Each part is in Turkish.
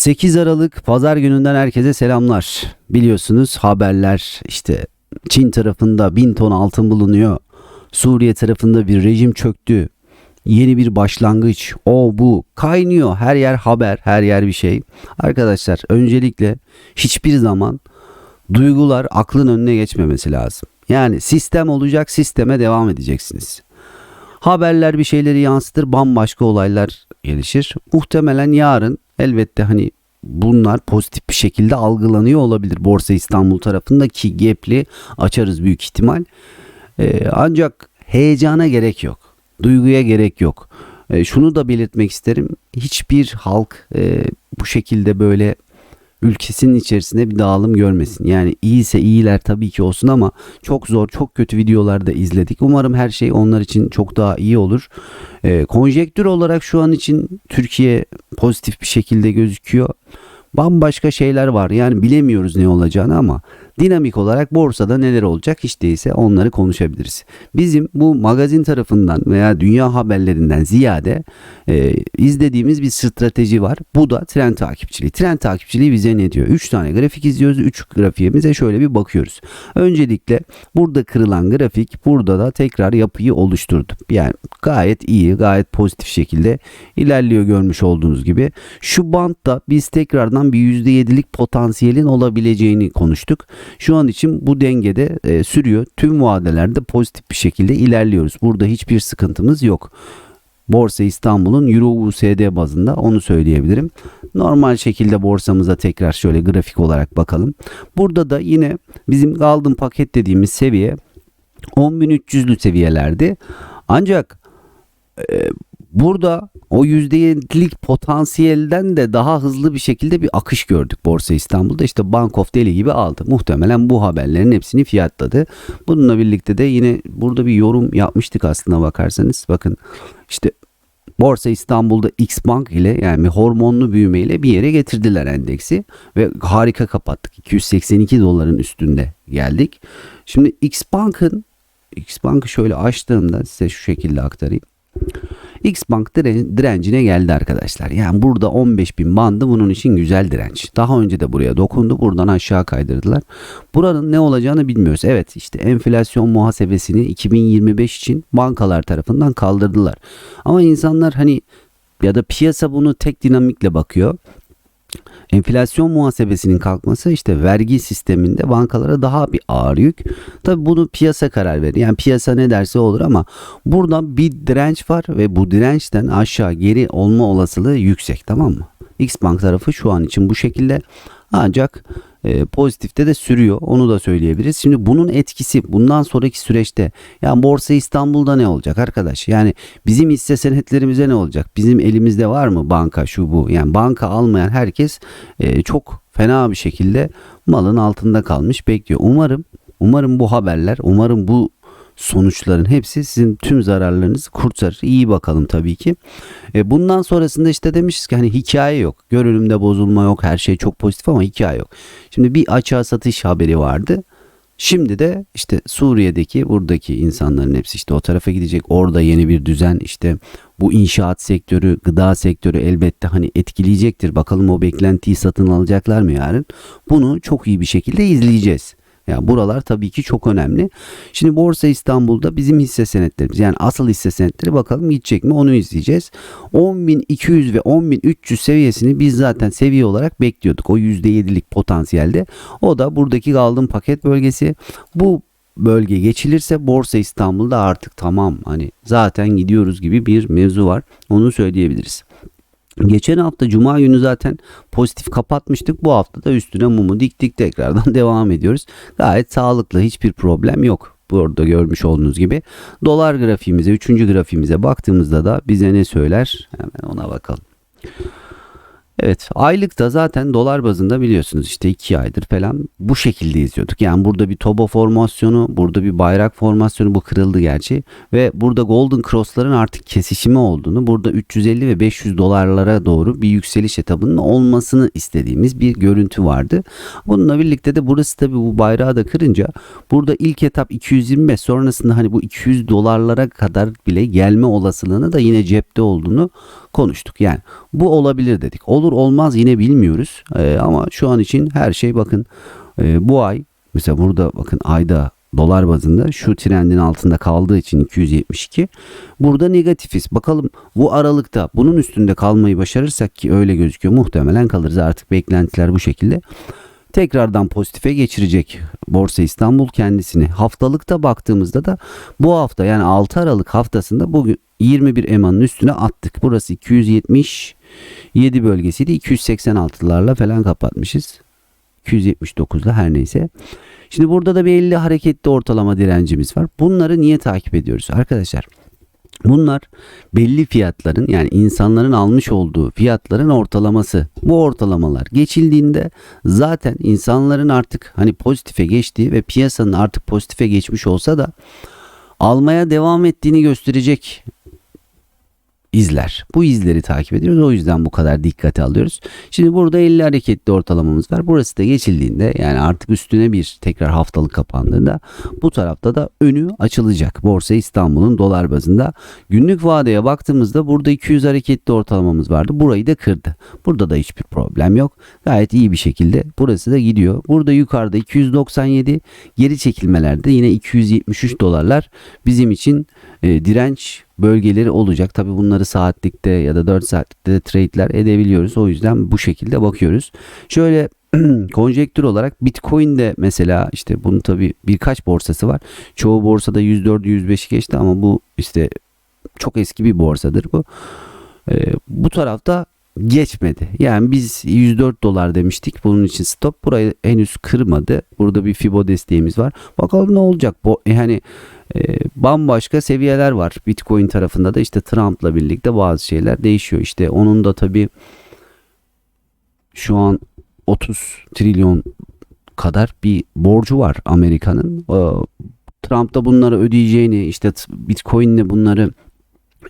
8 Aralık pazar gününden herkese selamlar. Biliyorsunuz haberler işte Çin tarafında bin ton altın bulunuyor. Suriye tarafında bir rejim çöktü. Yeni bir başlangıç. O bu kaynıyor. Her yer haber, her yer bir şey. Arkadaşlar öncelikle hiçbir zaman duygular aklın önüne geçmemesi lazım. Yani sistem olacak, sisteme devam edeceksiniz. Haberler bir şeyleri yansıtır, bambaşka olaylar gelişir. Muhtemelen yarın elbette hani bunlar pozitif bir şekilde algılanıyor olabilir. Borsa İstanbul tarafında ki gepli açarız büyük ihtimal. Ee, ancak heyecana gerek yok. Duyguya gerek yok. Ee, şunu da belirtmek isterim. Hiçbir halk e, bu şekilde böyle ülkesinin içerisinde bir dağılım görmesin. Yani iyiyse iyiler tabii ki olsun ama çok zor, çok kötü videolar da izledik. Umarım her şey onlar için çok daha iyi olur. E, konjektür olarak şu an için Türkiye pozitif bir şekilde gözüküyor. Bambaşka şeyler var. Yani bilemiyoruz ne olacağını ama dinamik olarak borsada neler olacak hiç değilse onları konuşabiliriz. Bizim bu magazin tarafından veya dünya haberlerinden ziyade e, izlediğimiz bir strateji var. Bu da trend takipçiliği. Trend takipçiliği bize ne diyor? 3 tane grafik izliyoruz. 3 grafiğimize şöyle bir bakıyoruz. Öncelikle burada kırılan grafik burada da tekrar yapıyı oluşturdu. Yani gayet iyi, gayet pozitif şekilde ilerliyor görmüş olduğunuz gibi. Şu bantta biz tekrardan bir %7'lik potansiyelin olabileceğini konuştuk. Şu an için bu dengede e, sürüyor. Tüm vadelerde pozitif bir şekilde ilerliyoruz. Burada hiçbir sıkıntımız yok. Borsa İstanbul'un Euro USD bazında onu söyleyebilirim. Normal şekilde borsamıza tekrar şöyle grafik olarak bakalım. Burada da yine bizim Golden paket dediğimiz seviye 10.300'lü seviyelerdi. Ancak e, burada o %7'lik potansiyelden de daha hızlı bir şekilde bir akış gördük Borsa İstanbul'da. İşte Bank of deli gibi aldı. Muhtemelen bu haberlerin hepsini fiyatladı. Bununla birlikte de yine burada bir yorum yapmıştık aslında bakarsanız. Bakın işte Borsa İstanbul'da X Bank ile yani hormonlu büyümeyle bir yere getirdiler endeksi ve harika kapattık. 282 doların üstünde geldik. Şimdi X Bank'ın X Bank'ı şöyle açtığımda size şu şekilde aktarayım. X Bank direncine geldi arkadaşlar. Yani burada 15 bin bandı bunun için güzel direnç. Daha önce de buraya dokundu. Buradan aşağı kaydırdılar. Buranın ne olacağını bilmiyoruz. Evet işte enflasyon muhasebesini 2025 için bankalar tarafından kaldırdılar. Ama insanlar hani ya da piyasa bunu tek dinamikle bakıyor. Enflasyon muhasebesinin kalkması işte vergi sisteminde bankalara daha bir ağır yük. Tabi bunu piyasa karar verir. Yani piyasa ne derse olur ama burada bir direnç var ve bu dirençten aşağı geri olma olasılığı yüksek tamam mı? X Bank tarafı şu an için bu şekilde ancak e, pozitifte de sürüyor. Onu da söyleyebiliriz. Şimdi bunun etkisi bundan sonraki süreçte yani Borsa İstanbul'da ne olacak arkadaş? Yani bizim hisse senetlerimize ne olacak? Bizim elimizde var mı banka şu bu? Yani banka almayan herkes e, çok fena bir şekilde malın altında kalmış bekliyor. Umarım umarım bu haberler, umarım bu sonuçların hepsi sizin tüm zararlarınızı kurtarır. İyi bakalım tabii ki. E, bundan sonrasında işte demişiz ki hani hikaye yok. Görünümde bozulma yok. Her şey çok pozitif ama hikaye yok. Şimdi bir açığa satış haberi vardı. Şimdi de işte Suriye'deki buradaki insanların hepsi işte o tarafa gidecek. Orada yeni bir düzen işte bu inşaat sektörü, gıda sektörü elbette hani etkileyecektir. Bakalım o beklentiyi satın alacaklar mı yarın? Bunu çok iyi bir şekilde izleyeceğiz. Yani buralar tabii ki çok önemli. Şimdi Borsa İstanbul'da bizim hisse senetlerimiz yani asıl hisse senetleri bakalım gidecek mi onu izleyeceğiz. 10.200 ve 10.300 seviyesini biz zaten seviye olarak bekliyorduk. O %7'lik potansiyelde. O da buradaki kaldığım paket bölgesi. Bu bölge geçilirse Borsa İstanbul'da artık tamam hani zaten gidiyoruz gibi bir mevzu var. Onu söyleyebiliriz. Geçen hafta cuma günü zaten pozitif kapatmıştık. Bu hafta da üstüne mumu diktik tekrardan devam ediyoruz. Gayet sağlıklı hiçbir problem yok. Burada görmüş olduğunuz gibi. Dolar grafiğimize, üçüncü grafiğimize baktığımızda da bize ne söyler? Hemen ona bakalım. Evet aylıkta zaten dolar bazında biliyorsunuz işte iki aydır falan bu şekilde izliyorduk. Yani burada bir toba formasyonu, burada bir bayrak formasyonu bu kırıldı gerçi. Ve burada golden cross'ların artık kesişimi olduğunu, burada 350 ve 500 dolarlara doğru bir yükseliş etabının olmasını istediğimiz bir görüntü vardı. Bununla birlikte de burası tabi bu bayrağı da kırınca burada ilk etap 225 sonrasında hani bu 200 dolarlara kadar bile gelme olasılığını da yine cepte olduğunu konuştuk. Yani bu olabilir dedik. Olur olur olmaz yine bilmiyoruz. Ee, ama şu an için her şey bakın e, bu ay mesela burada bakın ayda dolar bazında şu trendin altında kaldığı için 272. Burada negatifiz. Bakalım bu aralıkta bunun üstünde kalmayı başarırsak ki öyle gözüküyor. Muhtemelen kalırız. Artık beklentiler bu şekilde. Tekrardan pozitife geçirecek Borsa İstanbul kendisini. Haftalıkta baktığımızda da bu hafta yani 6 Aralık haftasında bugün 21 EMA'nın üstüne attık. Burası 277 bölgesiydi. 286'larla falan kapatmışız. 279'la her neyse. Şimdi burada da bir 50 hareketli ortalama direncimiz var. Bunları niye takip ediyoruz arkadaşlar? Bunlar belli fiyatların yani insanların almış olduğu fiyatların ortalaması. Bu ortalamalar geçildiğinde zaten insanların artık hani pozitife geçtiği ve piyasanın artık pozitife geçmiş olsa da almaya devam ettiğini gösterecek izler. Bu izleri takip ediyoruz. O yüzden bu kadar dikkate alıyoruz. Şimdi burada 50 hareketli ortalamamız var. Burası da geçildiğinde yani artık üstüne bir tekrar haftalık kapandığında bu tarafta da önü açılacak. Borsa İstanbul'un dolar bazında günlük vadeye baktığımızda burada 200 hareketli ortalamamız vardı. Burayı da kırdı. Burada da hiçbir problem yok. Gayet iyi bir şekilde burası da gidiyor. Burada yukarıda 297 geri çekilmelerde yine 273 dolarlar bizim için e, direnç bölgeleri olacak. Tabi bunları saatlikte ya da 4 saatlikte de trade'ler edebiliyoruz. O yüzden bu şekilde bakıyoruz. Şöyle konjektür olarak Bitcoin'de mesela işte bunun tabi birkaç borsası var. Çoğu borsada 104 105 geçti ama bu işte çok eski bir borsadır bu. Ee, bu tarafta geçmedi. Yani biz 104 dolar demiştik. Bunun için stop burayı henüz kırmadı. Burada bir Fibo desteğimiz var. Bakalım ne olacak? Bu yani e, bambaşka seviyeler var. Bitcoin tarafında da işte Trump'la birlikte bazı şeyler değişiyor. İşte onun da tabii şu an 30 trilyon kadar bir borcu var Amerika'nın. Trump da bunları ödeyeceğini işte Bitcoin'le bunları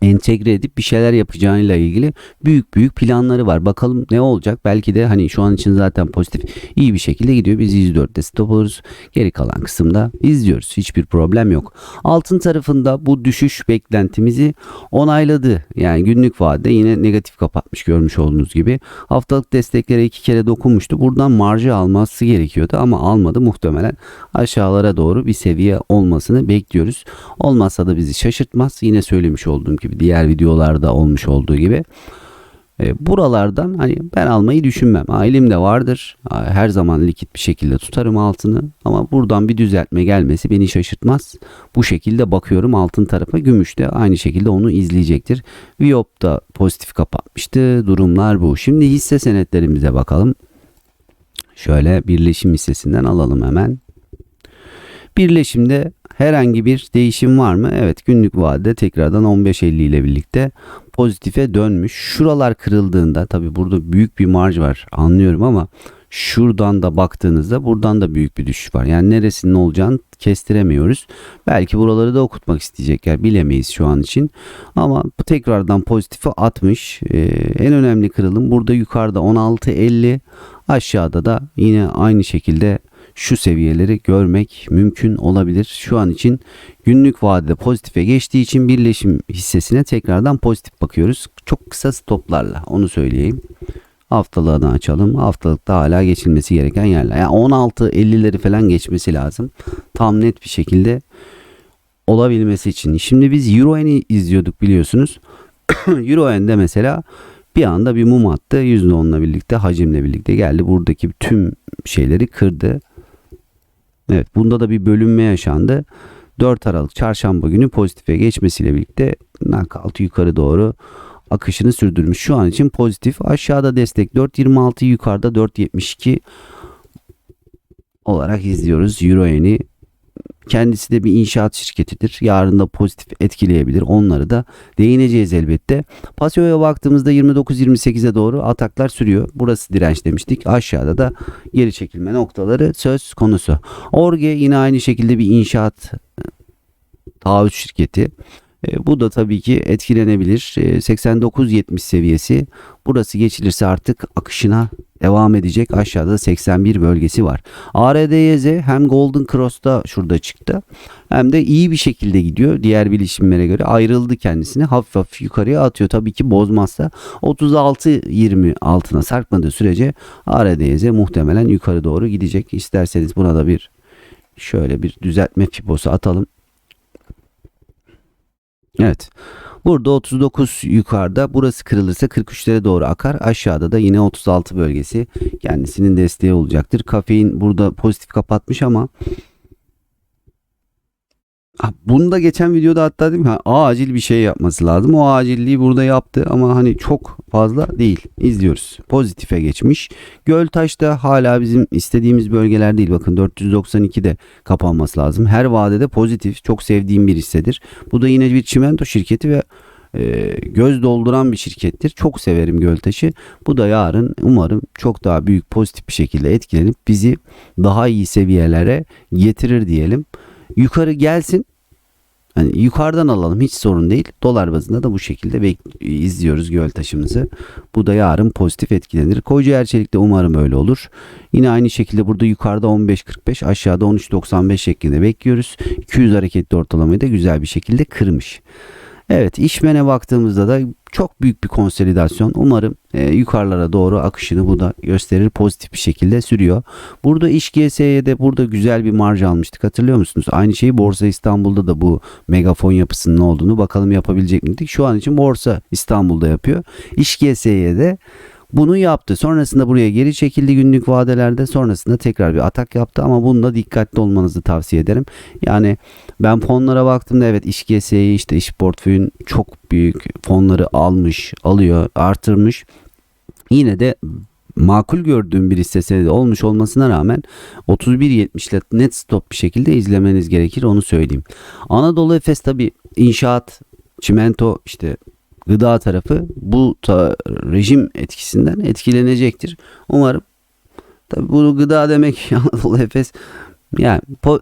entegre edip bir şeyler yapacağıyla ilgili büyük büyük planları var. Bakalım ne olacak? Belki de hani şu an için zaten pozitif iyi bir şekilde gidiyor. Biz 104'te stop oluruz. Geri kalan kısımda izliyoruz. Hiçbir problem yok. Altın tarafında bu düşüş beklentimizi onayladı. Yani günlük vadede yine negatif kapatmış görmüş olduğunuz gibi. Haftalık desteklere iki kere dokunmuştu. Buradan marjı alması gerekiyordu ama almadı. Muhtemelen aşağılara doğru bir seviye olmasını bekliyoruz. Olmazsa da bizi şaşırtmaz. Yine söylemiş olduğum gibi diğer videolarda olmuş olduğu gibi e, buralardan hani ben almayı düşünmem. Ailemde vardır. Her zaman likit bir şekilde tutarım altını ama buradan bir düzeltme gelmesi beni şaşırtmaz. Bu şekilde bakıyorum altın tarafa. Gümüş de aynı şekilde onu izleyecektir. Viyop da pozitif kapatmıştı. Durumlar bu. Şimdi hisse senetlerimize bakalım. Şöyle birleşim hissesinden alalım hemen. Birleşimde herhangi bir değişim var mı? Evet günlük vadede tekrardan 15.50 ile birlikte pozitife dönmüş. Şuralar kırıldığında tabi burada büyük bir marj var anlıyorum ama şuradan da baktığınızda buradan da büyük bir düşüş var. Yani neresinin olacağını kestiremiyoruz. Belki buraları da okutmak isteyecekler bilemeyiz şu an için. Ama bu tekrardan pozitife atmış. Ee, en önemli kırılım burada yukarıda 16.50 aşağıda da yine aynı şekilde şu seviyeleri görmek mümkün olabilir. Şu an için günlük vadede pozitife geçtiği için birleşim hissesine tekrardan pozitif bakıyoruz. Çok kısa stoplarla onu söyleyeyim. Haftalığını açalım. Haftalıkta hala geçilmesi gereken yerler. Yani 16-50'leri falan geçmesi lazım. Tam net bir şekilde olabilmesi için. Şimdi biz Euro'ni izliyorduk biliyorsunuz. Euro'n'de mesela bir anda bir mum attı. %10'la birlikte hacimle birlikte geldi. Buradaki tüm şeyleri kırdı. Evet bunda da bir bölünme yaşandı. 4 Aralık çarşamba günü pozitife geçmesiyle birlikte knockout yukarı doğru akışını sürdürmüş. Şu an için pozitif. Aşağıda destek 4.26 yukarıda 4.72 olarak izliyoruz. Euro yeni Kendisi de bir inşaat şirketidir. Yarın da pozitif etkileyebilir. Onları da değineceğiz elbette. Pasio'ya baktığımızda 29-28'e doğru ataklar sürüyor. Burası direnç demiştik. Aşağıda da geri çekilme noktaları söz konusu. Orge yine aynı şekilde bir inşaat taahhüt şirketi. E, bu da tabii ki etkilenebilir. E, 89-70 seviyesi. Burası geçilirse artık akışına devam edecek. Aşağıda 81 bölgesi var. ARDYZ hem Golden Cross'ta şurada çıktı. Hem de iyi bir şekilde gidiyor. Diğer bilişimlere göre ayrıldı kendisini. Hafif hafif yukarıya atıyor. Tabii ki bozmazsa 36-20 altına sarkmadığı sürece ARDYZ muhtemelen yukarı doğru gidecek. İsterseniz buna da bir şöyle bir düzeltme fibosu atalım. Evet. Burada 39 yukarıda. Burası kırılırsa 43'lere doğru akar. Aşağıda da yine 36 bölgesi kendisinin desteği olacaktır. Kafein burada pozitif kapatmış ama Bunu da geçen videoda hatta dedim ha, acil bir şey yapması lazım. O acilliği burada yaptı ama hani çok fazla değil. İzliyoruz. Pozitife geçmiş. Göltaş da hala bizim istediğimiz bölgeler değil. Bakın 492'de kapanması lazım. Her vadede pozitif. Çok sevdiğim bir hissedir. Bu da yine bir çimento şirketi ve e, göz dolduran bir şirkettir. Çok severim Göltaş'ı. Bu da yarın umarım çok daha büyük pozitif bir şekilde etkilenip bizi daha iyi seviyelere getirir diyelim. Yukarı gelsin Hani yukarıdan alalım hiç sorun değil. Dolar bazında da bu şekilde izliyoruz göl taşımızı. Bu da yarın pozitif etkilenir. Koca Erçelik'te umarım öyle olur. Yine aynı şekilde burada yukarıda 15.45 aşağıda 13.95 şeklinde bekliyoruz. 200 hareketli ortalamayı da güzel bir şekilde kırmış. Evet işmene baktığımızda da çok büyük bir konsolidasyon. Umarım e, yukarılara doğru akışını bu da gösterir. Pozitif bir şekilde sürüyor. Burada iş GS'ye burada güzel bir marj almıştık. Hatırlıyor musunuz? Aynı şeyi Borsa İstanbul'da da bu megafon yapısının olduğunu bakalım yapabilecek miydik? Şu an için Borsa İstanbul'da yapıyor. İş GS'ye de bunu yaptı. Sonrasında buraya geri çekildi günlük vadelerde. Sonrasında tekrar bir atak yaptı ama bunda dikkatli olmanızı tavsiye ederim. Yani ben fonlara baktığımda evet iş GS'yi işte iş portföyün çok büyük fonları almış, alıyor, artırmış. Yine de makul gördüğüm bir hisse senedi olmuş olmasına rağmen 31.70 ile net stop bir şekilde izlemeniz gerekir onu söyleyeyim. Anadolu Efes tabi inşaat, çimento işte gıda tarafı bu ta, rejim etkisinden etkilenecektir. Umarım tabi bu gıda demek Anadolu Efes yani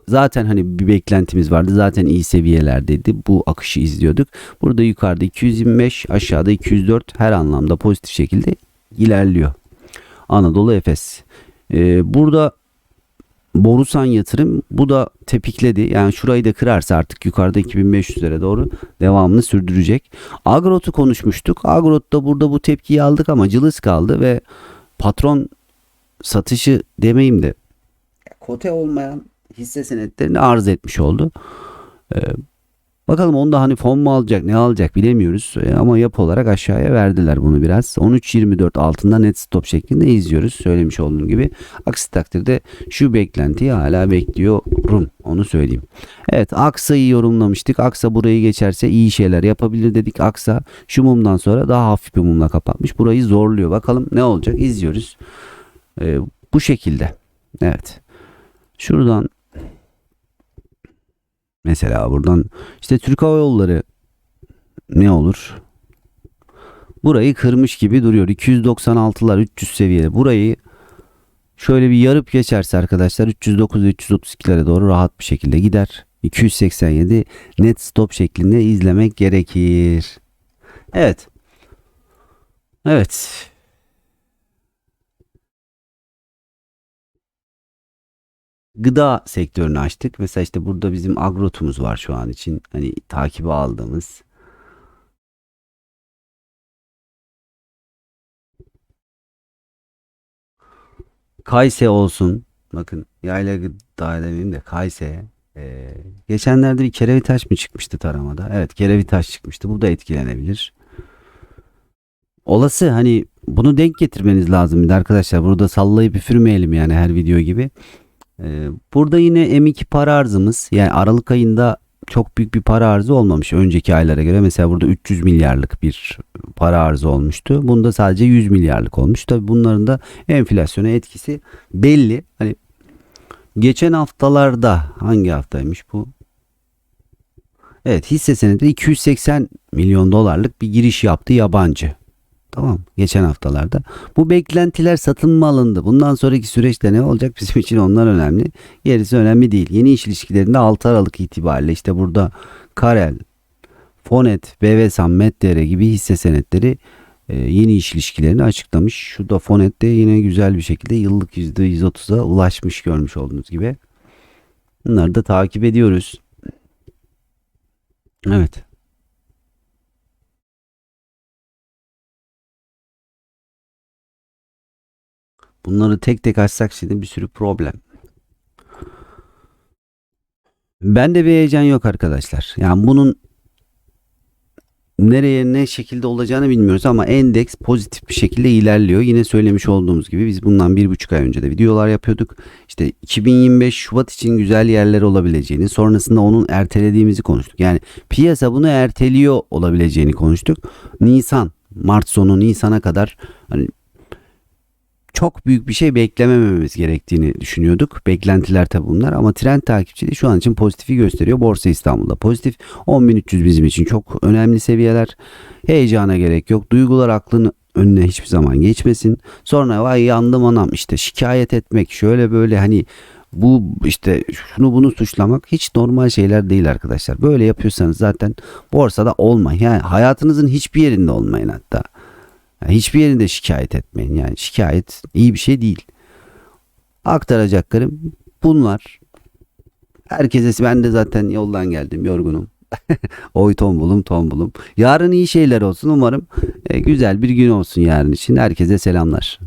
zaten hani bir beklentimiz vardı. Zaten iyi seviyelerdeydi. Bu akışı izliyorduk. Burada yukarıda 225, aşağıda 204 her anlamda pozitif şekilde ilerliyor. Anadolu Efes. Ee, burada Borusan yatırım bu da tepikledi. Yani şurayı da kırarsa artık yukarıda 2500'lere doğru devamını sürdürecek. Agrot'u konuşmuştuk. Agrot'ta burada bu tepkiyi aldık ama cılız kaldı ve patron satışı demeyeyim de kote olmayan hisse senetlerini arz etmiş oldu. Bakalım onda hani fon mu alacak ne alacak bilemiyoruz Ee, ama yapı olarak aşağıya verdiler bunu biraz. 13.24 altında net stop şeklinde izliyoruz söylemiş olduğum gibi. Aksi takdirde şu beklentiyi hala bekliyorum onu söyleyeyim. Evet Aksa'yı yorumlamıştık. Aksa burayı geçerse iyi şeyler yapabilir dedik. Aksa şu mumdan sonra daha hafif bir mumla kapatmış. Burayı zorluyor. Bakalım ne olacak izliyoruz. Ee, bu şekilde. Evet. Şuradan mesela buradan işte Türk Hava Yolları ne olur? Burayı kırmış gibi duruyor. 296'lar 300 seviyede. Burayı şöyle bir yarıp geçerse arkadaşlar 309 332'lere doğru rahat bir şekilde gider. 287 net stop şeklinde izlemek gerekir. Evet. Evet. Gıda sektörünü açtık. Mesela işte burada bizim agrotumuz var şu an için. Hani takibi aldığımız. Kayse olsun. Bakın yayla gıda demeyeyim de Kayse. Ee, geçenlerde bir kerevitaş mı çıkmıştı taramada? Evet kerevitaş çıkmıştı. Bu da etkilenebilir. Olası hani bunu denk getirmeniz lazım bir de arkadaşlar. Burada sallayıp üfürmeyelim yani her video gibi. Ee, burada yine M2 para arzımız yani Aralık ayında çok büyük bir para arzı olmamış önceki aylara göre. Mesela burada 300 milyarlık bir para arzı olmuştu. Bunda sadece 100 milyarlık olmuş. Tabi bunların da enflasyona etkisi belli. Hani geçen haftalarda hangi haftaymış bu? Evet hisse senedi 280 milyon dolarlık bir giriş yaptı yabancı. Tamam geçen haftalarda. Bu beklentiler satın mı alındı? Bundan sonraki süreçte ne olacak bizim için onlar önemli. Gerisi önemli değil. Yeni iş ilişkilerinde 6 Aralık itibariyle işte burada Karel, Fonet, BVSAM, Metdere gibi hisse senetleri e, yeni iş ilişkilerini açıklamış. Şu da Fonet de yine güzel bir şekilde yıllık %130'a ulaşmış görmüş olduğunuz gibi. Bunları da takip ediyoruz. Evet. Bunları tek tek açsak şimdi bir sürü problem. Bende bir heyecan yok arkadaşlar. Yani bunun nereye ne şekilde olacağını bilmiyoruz ama endeks pozitif bir şekilde ilerliyor. Yine söylemiş olduğumuz gibi biz bundan bir buçuk ay önce de videolar yapıyorduk. İşte 2025 Şubat için güzel yerler olabileceğini sonrasında onun ertelediğimizi konuştuk. Yani piyasa bunu erteliyor olabileceğini konuştuk. Nisan, Mart sonu Nisan'a kadar hani çok büyük bir şey beklemememiz gerektiğini düşünüyorduk. Beklentiler tabi bunlar ama trend takipçiliği şu an için pozitifi gösteriyor. Borsa İstanbul'da pozitif. 10.300 bizim için çok önemli seviyeler. Heyecana gerek yok. Duygular aklın önüne hiçbir zaman geçmesin. Sonra vay yandım anam işte şikayet etmek şöyle böyle hani bu işte şunu bunu suçlamak hiç normal şeyler değil arkadaşlar. Böyle yapıyorsanız zaten borsada olmayın. Yani hayatınızın hiçbir yerinde olmayın hatta. Yani hiçbir yerinde şikayet etmeyin. Yani şikayet iyi bir şey değil. Aktaracaklarım bunlar. Herkese ben de zaten yoldan geldim yorgunum. Oy tombulum tombulum. Yarın iyi şeyler olsun umarım. e, güzel bir gün olsun yarın için. Herkese selamlar.